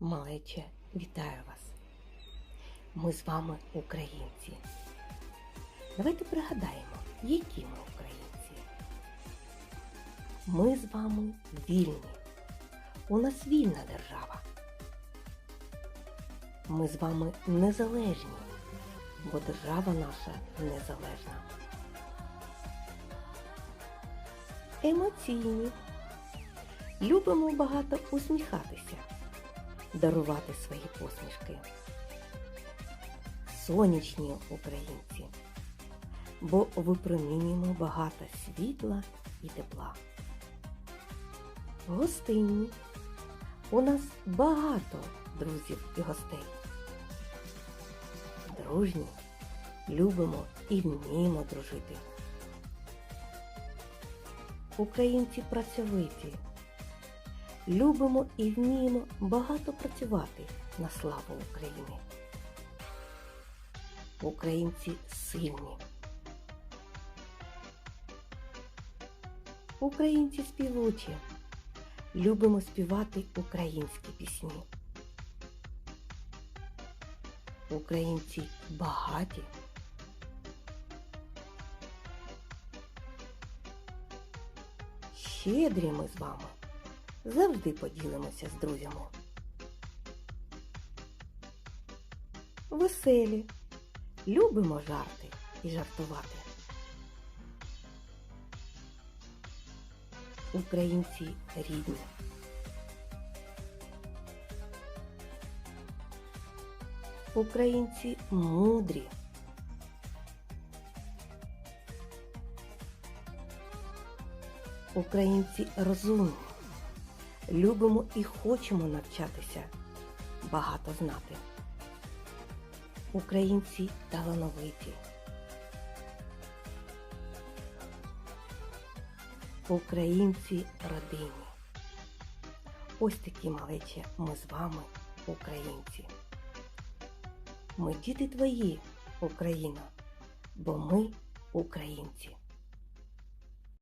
Малече, вітаю вас! Ми з вами українці. Давайте пригадаємо, які ми українці. Ми з вами вільні. У нас вільна держава. Ми з вами незалежні, бо держава наша незалежна. Емоційні. Любимо багато усміхатися, дарувати свої посмішки. Сонячні українці, бо випромінюємо багато світла і тепла. Гостинні. У нас багато друзів і гостей. Дружні, любимо і вміємо дружити. Українці працьовиті. Любимо і вміємо багато працювати на славу України. Українці сильні. Українці співучі. Любимо співати українські пісні. Українці багаті. Щедрі ми з вами. Завжди поділимося з друзями. Веселі. Любимо жарти і жартувати. Українці рідні. Українці мудрі. Українці розумні. Любимо і хочемо навчатися, багато знати. Українці талановиті. Українці родинні. Ось такі малечі ми з вами, українці. Ми діти твої, Україна, бо ми українці.